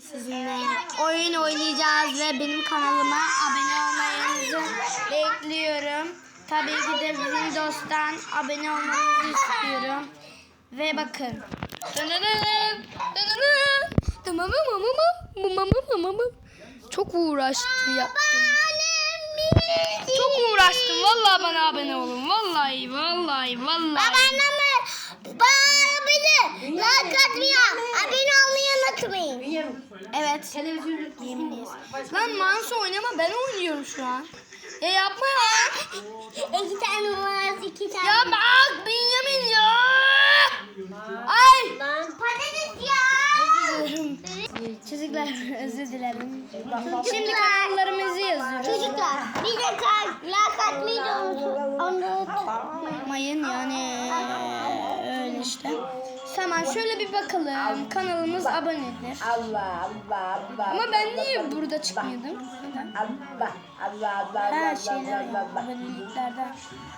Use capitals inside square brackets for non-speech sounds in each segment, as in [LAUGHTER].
Sizinle oyun oynayacağız ve benim kanalıma abone olmanızı bekliyorum. Tabii ki de Windows'tan abone olmanızı istiyorum. Ve bakın. Çok uğraştım yaptım. Çok uğraştım. Vallahi bana abone olun. Vallahi vallahi vallahi. Babaanneme bana bilir. Like atmayı, abone olmayı unutmayın. Evet. Yeminliyiz. Lan mouse oynama ben oynuyorum şu an. Ya yapma ya. [LAUGHS] İki tane var, iki tane. Ya bak Benjamin ya. Ay. Lan patates ya. Çocuklar özür dilerim. Şimdi kanallarımızı yazıyoruz. Çocuklar bir de kal- like atmayı da unutmayın. Unutmayın. Mayın yani öyle işte. Tamam şöyle bir bakalım. Kanalımız abonedir. Allah Allah Allah. Ama ben niye burada çıkmıyordum? Allah Allah Allah Her şeyler Allah aboneliklerden.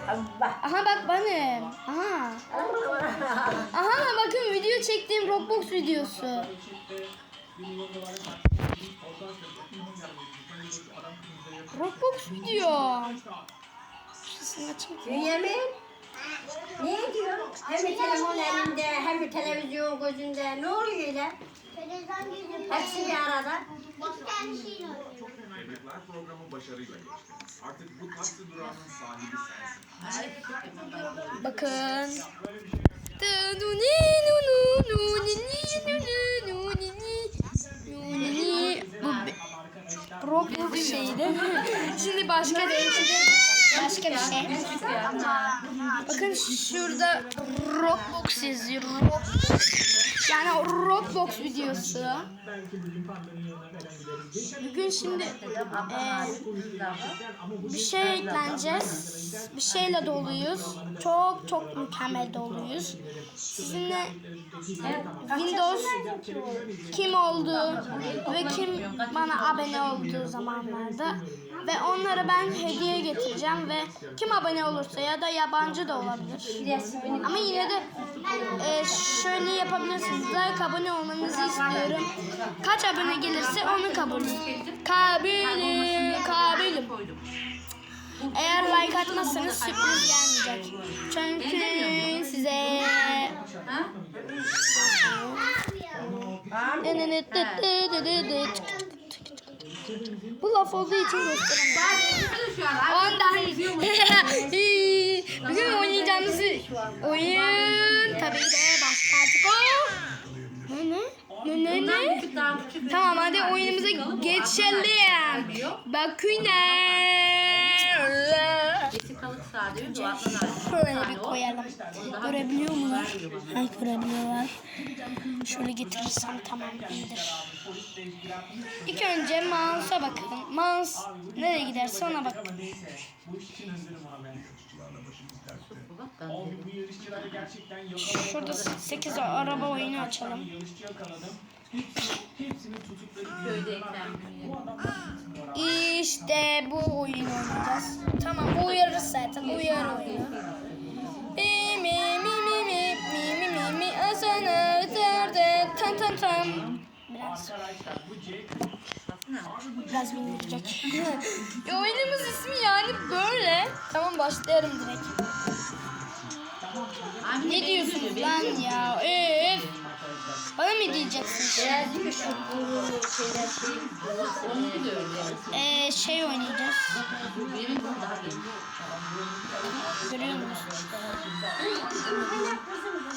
Allah. Aha bak benim. Aha. [LAUGHS] Aha bakın video çektiğim Roblox videosu. Roblox video. Şurasını açayım. Bünyamin. Niye diyor? Hem bir telefon elinde, hem bir televizyon gözünde. Ne oluyor öyle? Televizyon gözünde. Hepsi bir arada. İki tane şey oluyor. Çocuklar programı başarıyla geçti. Artık bu taksi durağının sahibi sensin. Bakın. Bu Brock şeydi. Şimdi başka değişik. Başka bir şey. Bakın şurada Roblox yazıyor. Roblox. Yani o Roblox videosu. Bugün şimdi eee, bir şey ekleneceğiz. Bir şeyle doluyuz. Çok çok mükemmel doluyuz. Sizinle Windows kim oldu ve kim bana abone olduğu zamanlarda ve onlara ben hediye getireceğim ve kim abone olursa ya da yabancı da olabilir. Ama yine de e, şöyle yapabilirsiniz. Like abone olmanızı istiyorum. Kaç abone gelirse onu kabul. Kabulüm. Kabulüm. Eğer like atmazsanız sürpriz gelmeyecek. Çünkü size bu laf olduğu için gösteremem. Bugün oynayacağımız oyun tabii ki de o. Ne ne? Ne ne ne? Tamam hadi oyunumuza geçelim. Bakın. Şöyle bir koyalım. Görebiliyor mular? Ha, görebiliyorlar. Şöyle getirirsem tamam iyidir. İlk önce mouse'a bakın. Mouse nereye giderse ona bakın. Şurada 8 araba oyunu açalım. İşte bu oyunu oynayacağız. Tamam bu uyarır uyarı oyunu. Mi mi mi mi mi mi mi mi mi asana öterde tam tam tam. Biraz. Biraz bindirecek. [LAUGHS] oyunumuz ismi yani böyle. Tamam başlayalım direkt. Ne diyorsunuz lan ya? Öf. Bana mı diyeceksin? Biraz gibi şu şeyler şey. Onunki de öyle. Ee, şey oynayacağız. Görüyor musun?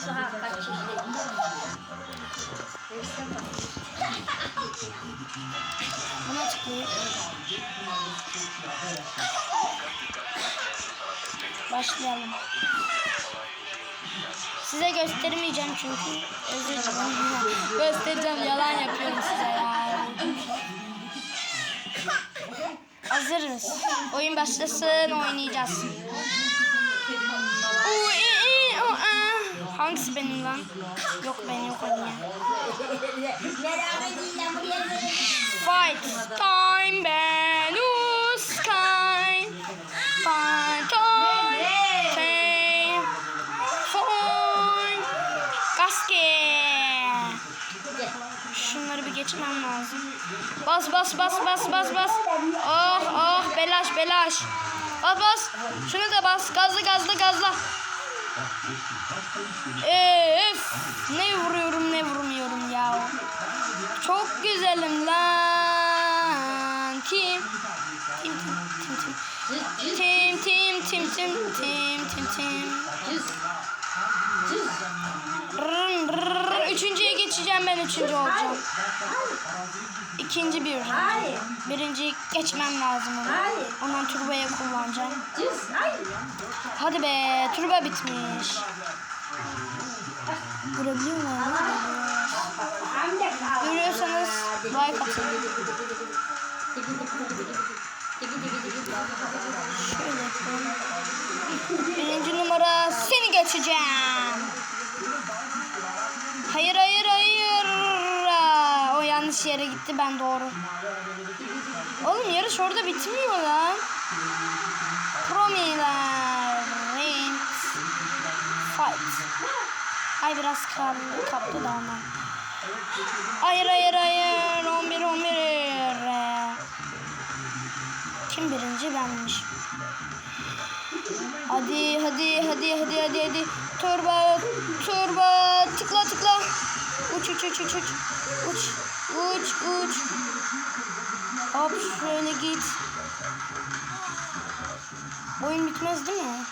Ha, bak Buna tıklayayım. Başlayalım. Size göstermeyeceğim çünkü özür dilerim. Göstereceğim yalan yapıyorum size ya. Hazırız. Oyun başlasın oynayacağız. Hangisi benim lan? Yok ben yok ya. Fight time Blue sky Fight time Time Fight Gaske Şunları bir geçme geçmem lazım. Bas bas bas bas bas bas. Oh oh belaş belaş. Bas bas. Şunu da bas. Gazla gazla gazla. Öf. Ne vuruyorum ne vurmuyorum ya. Çok güzelim lan. Kim? Tim tim tim tim. Tim tim tim tim tim. Geçeceğim ben üçüncü olacağım. İkinci bir. Birinci geçmem lazım onu. Ondan turboya kullanacağım. Hadi be turbo bitmiş. Görebiliyor kaldı. Görüyorsanız like atın. Şöyle yapalım. Birinci numara seni geçeceğim. Gitti ben doğru. Oğlum yarış orada bitmiyor lan. Promiler. Ring. Fight. Ay biraz karlı kaptı da ondan. Hayır hayır hayır. 11 11. Kim birinci benmiş. Hadi hadi hadi hadi hadi hadi. Turbo turbo tıkla tıkla. Uç uç uç uç. Uç uç uç. Hop şöyle git. Oyun bitmez değil mi?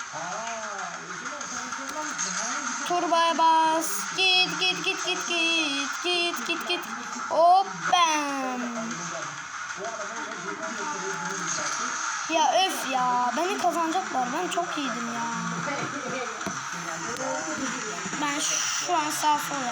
Turboya bas. Git git git git git git git git. Hop bam. Ya öf ya. Beni kazanacaklar. Ben çok iyiydim ya. Ben şu an sağ sol